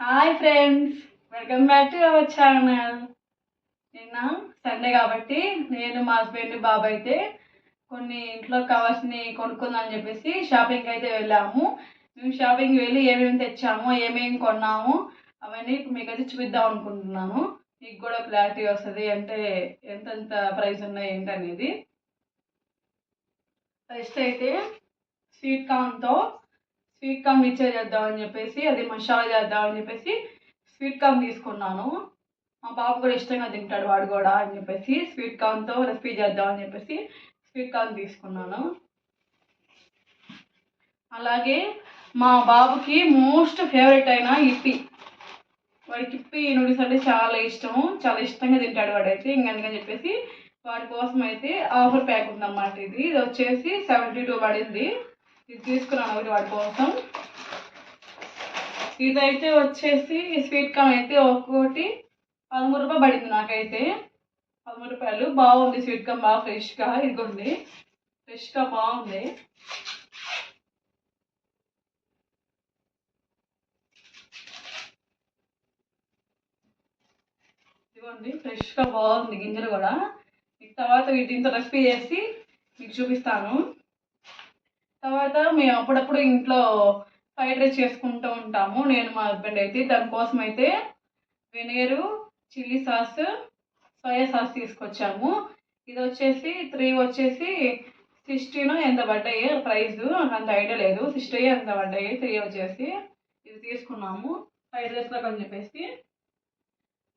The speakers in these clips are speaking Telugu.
Hi friends welcome back to our channel నిన్న సండే కాబట్టి నేను మా హస్బెండ్ బాబు అయితే కొన్ని ఇంట్లో కవర్స్ని కొనుక్కుందని చెప్పేసి షాపింగ్కి అయితే వెళ్ళాము. మేము షాపింగ్కి వెళ్ళి ఏమేమి తెచ్చాము ఏమేమి కొన్నాము అవన్నీ ఇప్పుడు మీకు అయితే చూపిద్దాం అనుకుంటున్నాను. మీకు కూడా క్లారిటీ వస్తుంది అంటే ఎంతెంత ప్రైస్ ఉన్నాయి ఏంటనేది. ఫస్ట్ అయితే స్వీట్ కార్న్తో స్వీట్ కార్న్ మిక్చర్ చేద్దామని చెప్పేసి అది మసాలా చేద్దామని చెప్పేసి స్వీట్ కార్న్ తీసుకున్నాను. మా బాబు కూడా ఇష్టంగా తింటాడు వాడు కూడా అని చెప్పేసి స్వీట్ కార్న్తో రెసిపీ చేద్దామని చెప్పేసి స్వీట్ కార్న్ తీసుకున్నాను. అలాగే మా బాబుకి మోస్ట్ ఫేవరెట్ అయిన ఇప్పి. వాడికి ఇప్పి నూడిల్స్ అంటే చాలా ఇష్టము చాలా ఇష్టంగా తింటాడు వాడైతే. ఇంక అందుకని చెప్పేసి వాడి కోసం అయితే ఆఫర్ ప్యాక్ ఉందన్నమాట ఇది. ఇది వచ్చేసి సెవెంటీ టూ పడింది. ఇది తీసుకున్నాను ఒకటి వాడి కోసం. ఇదైతే వచ్చేసి స్వీట్ కార్న్ అయితే ఒక్కొక్కటి పదమూడు రూపాయలు పడింది నాకైతే. పదమూడు రూపాయలు. బాగుంది స్వీట్ కార్న్ బాగా ఫ్రెష్గా. ఇదిగోండి. ఫ్రెష్గా బాగుంది. ఇదిగోండి ఫ్రెష్గా బాగుంది గింజలు కూడా. మీకు తర్వాత వీటితో రెసిపీ చేసి మీకు చూపిస్తాను. తర్వాత మేము అప్పుడప్పుడు ఇంట్లో ఫ్రైడ్ రైస్ చేసుకుంటూ ఉంటాము. నేను మా హస్బెండ్ అయితే దానికోసం అయితే vinegar chilli sauce soya sauce తీసుకొచ్చాము. ఇది వచ్చేసి త్రీ వచ్చేసి సిక్స్టీన్ ఎంత పడ్డాయి ప్రైస్ అంత ఐడియా లేదు. సిక్స్టీ ఎంత పడ్డాయి త్రీ వచ్చేసి ఇది తీసుకున్నాము. ఫ్రైడ్ రైస్లోకి అని చెప్పేసి.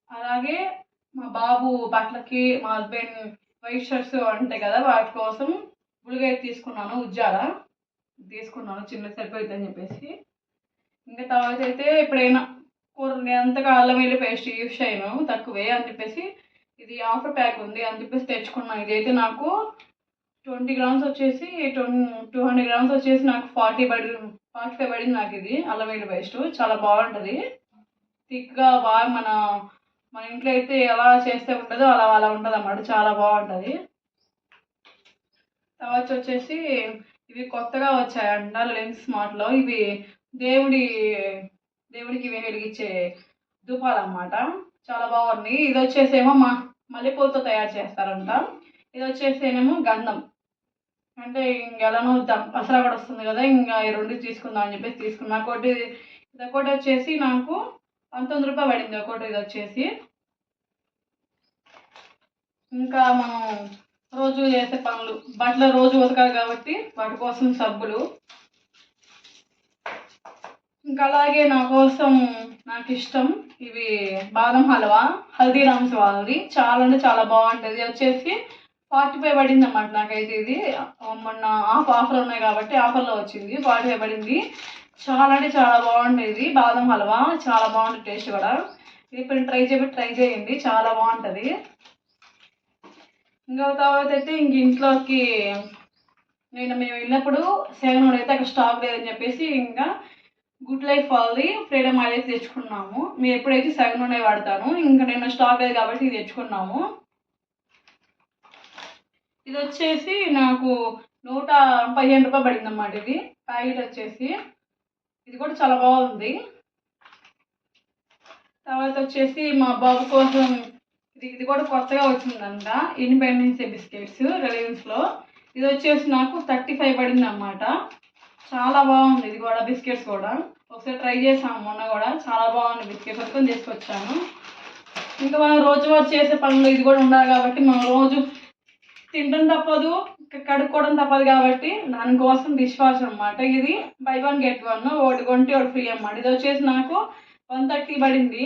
అలాగే మా బాబు బట్టలకి మా హస్బెండ్ వైట్ షర్ట్స్ ఉంటాయి కదా వాటి కోసం ఉల్లిగడ్డ తీసుకున్నాను ఉజ్జాల. తీసుకున్నాను చిన్న సరిపోతుంది అని చెప్పేసి. ఇంకా తర్వాత అయితే ఎప్పుడైనా కూర అంతగా అల్లం వెల్లి పేస్ట్ యూస్ చేయను తక్కువే అని చెప్పేసి ఇది ఆఫర్ ప్యాక్ ఉంది అని చెప్పేసి తెచ్చుకున్నాను. ఇదైతే నాకు ట్వంటీ గ్రామ్స్ వచ్చేసి టూ హండ్రెడ్ గ్రామ్స్ వచ్చేసి నాకు ఫార్టీ పడి ఫార్టీ ఫైవ్ పడింది నాకు ఇది అల్లం వెల్లి పేస్ట్. చాలా బాగుంటుంది. థిక్గా బాగా మన మన ఇంట్లో అయితే ఎలా చేస్తే ఉంటుందో అలా అలా ఉంటుంది అన్నమాట చాలా బాగుంటుంది. తర్వాత వచ్చేసి ఇవి కొత్తగా వచ్చాయంట లెన్స్ మార్ట్లో ఇవి దేవుడి దేవుడికి ఇవి వెలిగించే ధూపాలు అన్నమాట చాలా బాగున్నాయి. ఇది వచ్చేసేమో మా మల్లెపూలతో తయారు చేస్తారంట. ఇది వచ్చేసేనేమో గంధం. అంటే ఇంకెలానో దసరా కూడా వస్తుంది కదా ఇంకా ఈ రెండు తీసుకుందాం అని చెప్పేసి తీసుకున్నా. ఒకటి ఇది ఒకటి వచ్చేసి నాకు పంతొమ్మిది రూపాయలు పడింది. ఒకటి ఇది వచ్చేసి. ఇంకా మనం రోజు చేసే పనులు. బట్టలు రోజు ఉతకాలి కాబట్టి వాటి కోసం సబ్బులు. ఇంకా అలాగే నా కోసం నాకు ఇష్టం ఇవి బాదం హల్వా హల్దీరామ్స్ వాళ్ళది. చాలా అంటే చాలా బాగుంటుంది. వచ్చేసి ఫార్టీ ఫైవ్ పడింది అన్నమాట నాకైతే ఇది. మొన్న ఆఫ్ ఆఫర్ ఉన్నాయి కాబట్టి ఆఫర్లో వచ్చింది. ఫార్టీ ఫైవ్ పడింది. చాలా అంటే చాలా బాగుండేది బాదం హల్వా చాలా బాగుంటుంది టేస్ట్ కూడా. ఇప్పుడు ట్రై చేయబట్టి ట్రై చేయండి. చాలా బాగుంటుంది. ఇంకా తర్వాత అయితే ఇంక ఇంట్లోకి నేను మేము వెళ్ళినప్పుడు సెవెన్ అయితే అక్కడ స్టాక్ లేదని చెప్పేసి ఇంకా గుడ్ లైఫ్ వాళ్ళది ఫ్రీడమ్ ఆయిల్ అయితే తెచ్చుకున్నాము. మేము ఎప్పుడైతే సెవెన్ నూనె వాడతాను ఇంకా నేను స్టాక్ లేదు కాబట్టి ఇది తెచ్చుకున్నాము. ఇది వచ్చేసి నాకు నూట పదిహేను రూపాయలు పడింది అన్నమాట ఇది. ప్యాకెట్ వచ్చేసి. ఇది కూడా చాలా బాగుంది. తర్వాత వచ్చేసి మా బాబు కోసం ఇది కూడా కొత్తగా వచ్చిందంట. ఇండిపెండెన్స్ బిస్కెట్స్ రిలయన్స్లో ఇది వచ్చేసి నాకు థర్టీ ఫైవ్ పడింది అనమాట చాలా బాగుంది ఇది కూడా బిస్కెట్స్ కూడా. ఒకసారి ట్రై చేసాము మొన్న కూడా. చాలా బాగుంది బిస్కెట్స్ అనుకొని తీసుకొచ్చాను. ఇంకా మనం రోజువారు చేసే పనులు ఇది కూడా ఉండాలి కాబట్టి మనం రోజు తినడం తప్పదు కడుక్కోవడం తప్పదు కాబట్టి దానికోసం డిష్ వాష్ అనమాట ఇది బై వన్ గెట్ వన్ ఒకటి కొంటే ఒకటి ఫ్రీ అనమాట ఇది వచ్చేసి నాకు వన్ థర్టీ పడింది.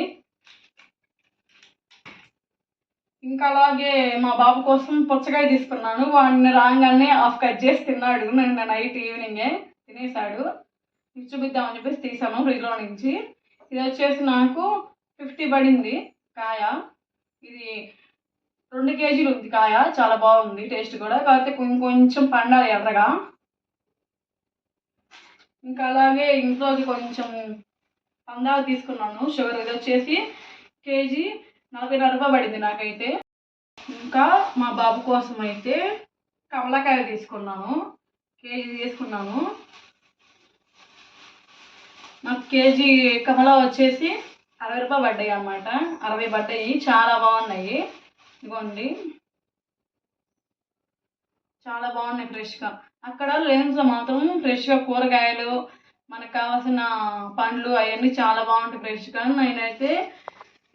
ఇంకా అలాగే మా బాబు కోసం పుచ్చకాయ తీసుకున్నాను. వాడిని రాగానే హాఫ్ కట్ చేసి తిన్నాడు. నిన్న నైట్ ఈవినింగే తినేసాడు చూపిద్దామని చెప్పేసి తీసాను ఫ్రిడ్జ్లో నుంచి. ఇది వచ్చేసి నాకు ఫిఫ్టీ పడింది కాయ. ఇది రెండు కేజీలు ఉంది కాయ. చాలా బాగుంది టేస్ట్ కూడా. కాకపోతే కొంచెం కొంచెం పండాలి ఎర్రగా. ఇంకా అలాగే ఇంట్లోకి కొంచెం పందాలు తీసుకున్నాను. షుగర్ ఇది వచ్చేసి కేజీ నలభై రూపాయలు పడింది నాకైతే. ఇంకా మా బాబు కోసం అయితే కమలకాయలు తీసుకున్నాను. కేజీ తీసుకున్నాను. నాకు కేజీ కమలా వచ్చేసి అరవై రూపాయలు పడ్డాయి అన్నమాట. అరవై పడ్డాయి. చాలా బాగున్నాయి. ఇదిగోండి. చాలా బాగున్నాయి ఫ్రెష్గా. అక్కడ లేన్స్లో మాత్రం ఫ్రెష్గా కూరగాయలు మనకు కావాల్సిన పండ్లు అవన్నీ చాలా బాగుంటాయి ఫ్రెష్గా. నేనైతే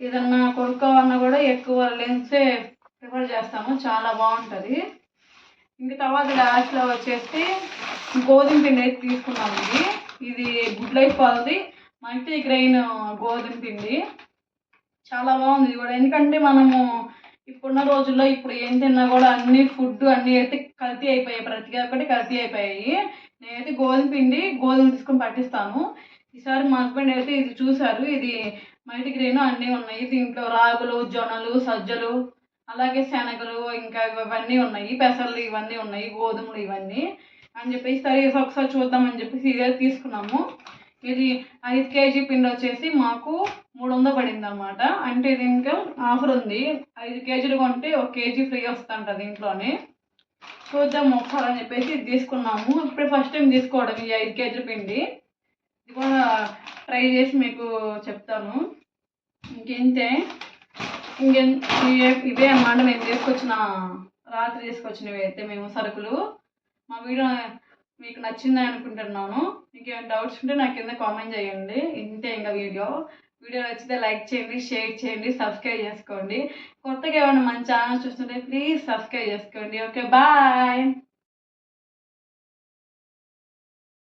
ఏదన్నా కొనుక్కోవాలన్నా కూడా ఎక్కువ లెన్సే ప్రిఫర్ చేస్తాము. చాలా బాగుంటుంది. ఇంక తర్వాత లాస్ట్లో వచ్చేసి గోధుమ పిండి అయితే తీసుకున్నామండి ఇది ఇది గుడ్ లైఫ్ వాళ్ళది. మల్టీ గ్రెయిన్ గోధుమ పిండి. చాలా బాగుంది ఇది కూడా. ఎందుకంటే మనము ఇప్పుడున్న రోజుల్లో ఇప్పుడు ఏం తిన్నా కూడా అన్ని ఫుడ్ అన్నీ అయితే కల్తీ అయిపోయాయి. ప్రతి ఒక్కటి కల్తీ అయిపోయాయి. నేనైతే గోధుమ పిండి గోధుమ తీసుకొని పట్టిస్తాను. ఈసారి మా హస్బెండ్ అయితే ఇది చూశారు. ఇది మల్టీ గ్రెయిన్ అన్నీ ఉన్నాయి. దీంట్లో రాగులు జొన్నలు సజ్జలు అలాగే శనగలు ఇంకా ఇవన్నీ ఉన్నాయి. పెసర్లు ఇవన్నీ ఉన్నాయి. గోధుమలు ఇవన్నీ. అని చెప్పేసి సరే ఒకసారి చూద్దామని చెప్పేసి ఇదే తీసుకున్నాము. ఇది ఐదు కేజీ పిండి వచ్చేసి మాకు మూడు వందలు పడింది అనమాట అంటే ఇది ఇంకా ఆఫర్ ఉంది. ఐదు కేజీలు కొంటే ఒక కేజీ ఫ్రీ వస్తుంట దీంట్లోనే. చూద్దాం ఒకసారి అని చెప్పేసి ఇది తీసుకున్నాము. ఇప్పుడే ఫస్ట్ టైం తీసుకోవడం ఈ ఐదు కేజీల పిండి. ఇది కూడా ట్రై చేసి మీకు చెప్తాను. ఇంకేంటే ఇంకే ఇవే- అన్నమాట మేము తీసుకొచ్చిన రాత్రి తీసుకొచ్చినవి అయితే మేము సరుకులు. మా వీడియో మీకు నచ్చిందని అనుకుంటున్నాను. మీకు ఏమైనా డౌట్స్ ఉంటే నాకు కింద కామెంట్ చేయండి. ఇంతే ఇంకా వీడియో. వీడియో నచ్చితే లైక్ చేయండి షేర్ చేయండి సబ్స్క్రైబ్ చేసుకోండి. కొత్తగా ఏమైనా మంచి ఛానల్ చూస్తుంటే ప్లీజ్ సబ్స్క్రైబ్ చేసుకోండి. Okay bye!